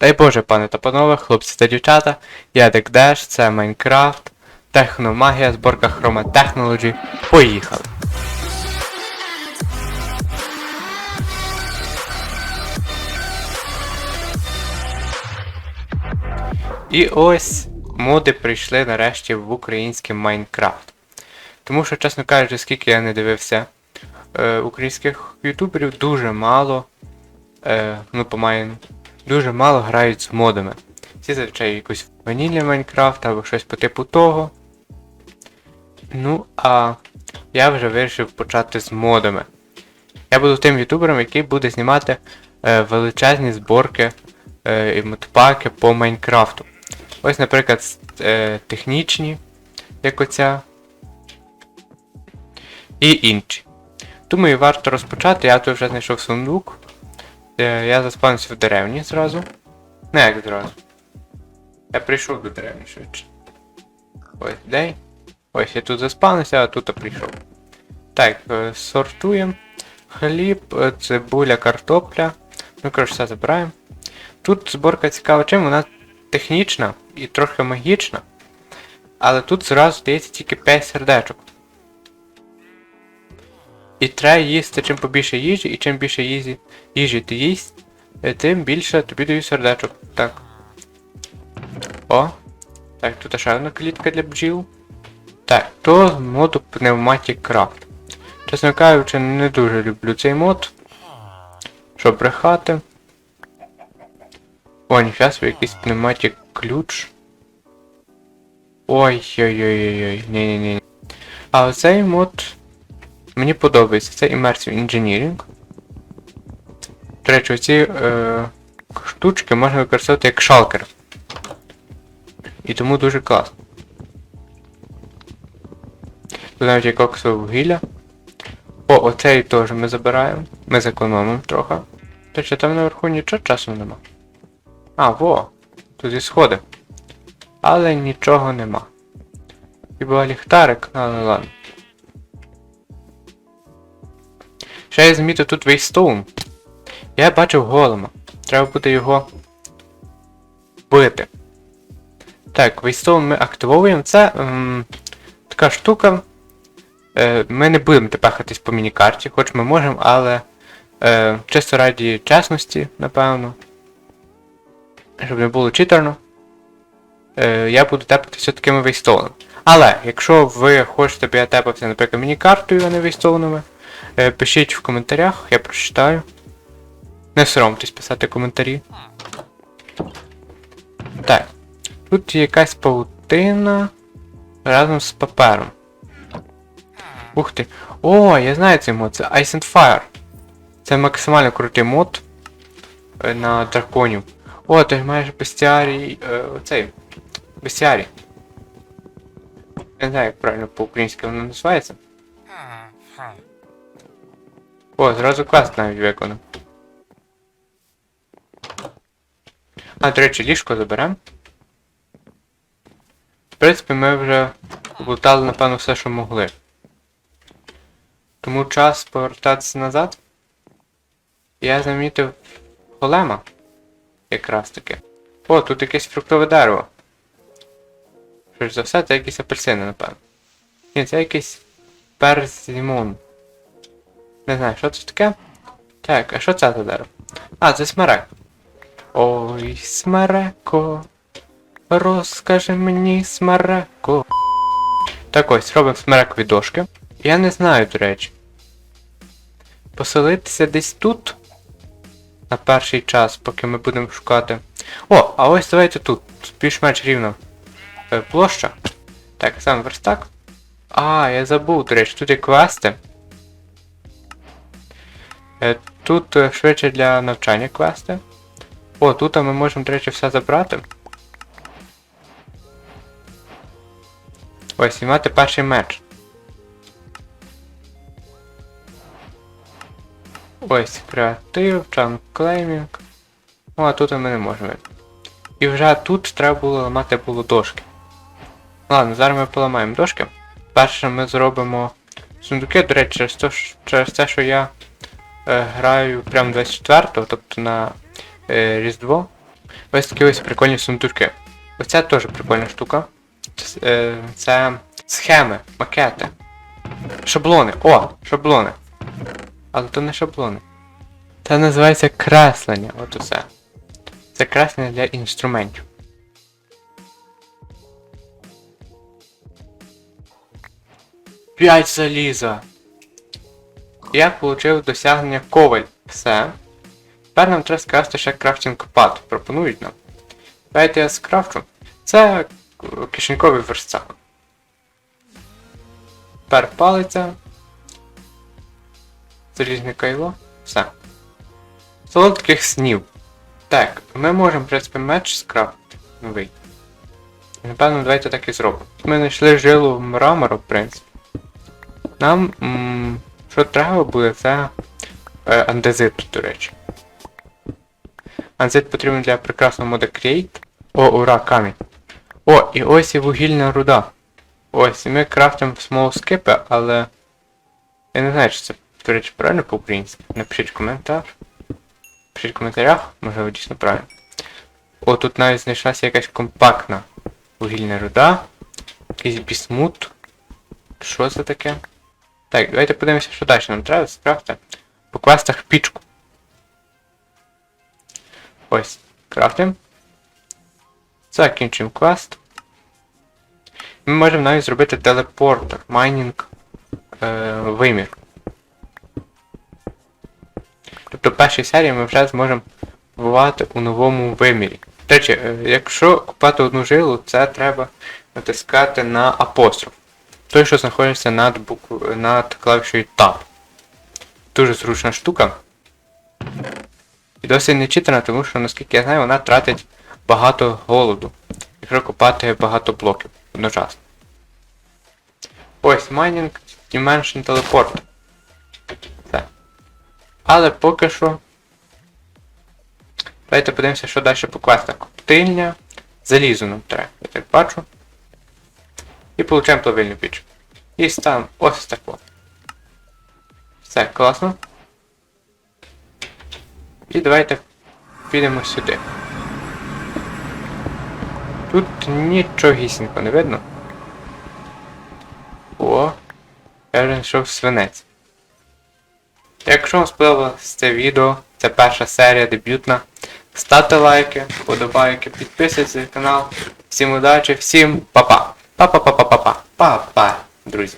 Дай Боже, пане та панове, хлопці та дівчата, я Декдеш, це Майнкрафт, Техномагія, зборка Chroma Technology. Поїхали! І ось моди прийшли нарешті в український Майнкрафт. Тому що, чесно кажучи, скільки я не дивився е, українських ютуберів, дуже мало, е, ну, по Майн, дуже мало грають з модами. Всі зазвичай якусь ванільний Майнкрафт або щось по типу того. Ну, а я вже вирішив почати з модами. Я буду тим ютубером, який буде знімати е, величезні зборки е, і модпаки по Майнкрафту. Ось, наприклад, е, технічні, як оця. І інші. Думаю, варто розпочати. Я тут вже знайшов сундук. Е, я заспавнився в деревні зразу. Не як зразу. Я прийшов до деревні швидше. Ось день. Ось я тут заспавнився, а тут я прийшов. Так, е, сортуємо. Хліб, е, цибуля, картопля. Ну, коротше, все забираємо. Тут зборка цікава чим, вона технічна і трохи магічна. Але тут зразу дається тільки 5 сердечок. І треба їсти чим побільше їжі, і чим більше їжі, їжі ти їсть, е, тим більше тобі дають сердечок. Так. О. Так, тут ще одна клітка для бджіл. Так, то моду Pneumatic Craft. Чесно кажучи, не дуже люблю цей мод. Щоб брехати. О, ніфіга собі якийсь пневматик ключ. Ой-ой-ой-ой-ой. Ні-ні-ні. А оцей мод мені подобається. Це Immersive Engineering. До речі, оці е, штучки можна використовувати як шалкер. І тому дуже класно. Тут навіть є коксове вугілля. О, оцей теж ми забираємо. Ми зекономимо трохи. Тобто там наверху нічого часу нема. А, во! Тут і сходи. Але нічого нема. Хіба ліхтарик, але ладно. Ще я замітив тут вейстоун. Я бачив голема. Треба буде його бити. Так, вейстоун ми активовуємо. Це ем, така штука. Е, ми не будемо тепехатись по мінікарті, хоч ми можемо, але е, чисто раді чесності, напевно. Щоб не було читерно. Е, я буду тепатися такими вейстоунами. Але, якщо ви хочете, щоб я тепався, наприклад, міні-картою, а не вейстоунами, пишіть в коментарях, я прочитаю. Не соромтесь писати коментарі. Так. Тут є якась паутина разом з папером. Ух ти. О, я знаю цей мод, це Ice and Fire. Це максимально крутий мод е, на драконів. О, ти маєш бестіарій. Е, оцей. Бестіарій. Не знаю, як правильно по-українськи воно називається. О, зразу квест навіть виконав. А, до речі, ліжко заберемо. В принципі, ми вже облутали, напевно, все, що могли. Тому час повертатися назад. Я замітив голема. Якраз таки. О, тут якесь фруктове дерево. Що ж за все, це якісь апельсини, напевно. Ні, це якийсь персимон. Не знаю, що це таке? Так, а що це за дерево? А, це смерек. Ой, смереко. Розкажи мені, смереко. Так ось, робимо смерекові дошки. Я не знаю, до речі. Поселитися десь тут. На перший час, поки ми будемо шукати. О, а ось давайте тут. Більш-менш рівно. Е, площа. Так, сам верстак. А, я забув, до речі, тут є квести. Е, тут е, швидше для навчання квести. О, тут ми можемо, до речі, все забрати. Ось, і мати перший меч. Ось, креатив, чанклеймінг. Ну, а тут ми не можемо. І вже тут треба було ламати було дошки. Ладно, зараз ми поламаємо дошки. Перше ми зробимо сундуки, до речі, через, те, що я граю прямо 24-го, тобто на е, Різдво. Ось такі ось прикольні сундуки. Оця теж прикольна штука. Це, е, це схеми, макети. Шаблони. О, шаблони. Але то не шаблони. Це називається креслення. От усе. Це креслення для інструментів. П'ять заліза. Я отримав досягнення коваль. Все. Тепер нам треба скрасти ще крафтинг пад. Пропонують нам. Давайте я скрафчу. Це кишеньковий верстак. Тепер палиця. Залізне кайло. Все. Солодких снів. Так, ми можемо, в принципі, меч скрафтити. Новий. Напевно, давайте так і зробимо. Ми знайшли жилу мрамору, в принципі. Нам. Що треба буде, це е, андезит, до речі. Андезит потрібен для прекрасного мода Create. О, ура, камінь. О, і ось і вугільна руда. Ось, і ми крафтимо смолскипи, але. Я не знаю, чи це, до речі, правильно по-українськи. Напишіть коментар. Пишіть в коментарях, можливо, дійсно правильно. О, тут навіть знайшлася якась компактна вугільна руда. Якийсь бісмут. Що це таке? Так, давайте подивимося, що далі нам треба скрафти. По квестах пічку. Ось, крафтим. Закінчуємо квест. Ми можемо навіть зробити телепортер, майнінг е, вимір. Тобто в першій серії ми вже зможемо бувати у новому вимірі. До речі, е, якщо купати одну жилу, це треба натискати на апостроф. Той, що знаходиться над букв... над клавішою Tab. Дуже зручна штука. І досить не читана, тому що, наскільки я знаю, вона тратить багато голоду. Якщо купати багато блоків одночасно. Ось Mining Dimension Teleport. Все. Але поки що. Давайте подивимося, що далі по квестах. Коптильня. Залізо нам треба, я так бачу. І получаємо плавильну піч. І ставимо ось таку. Все, класно. І давайте підемо сюди. Тут нічогісінько не видно. О, я вже знайшов свинець. Якщо вам сподобалось це відео, це перша серія дебютна. Ставте лайки, подобайки, підписуйтесь на канал. Всім удачі, всім па-па! Па-па-па-па-па-па. Па-па, друзі.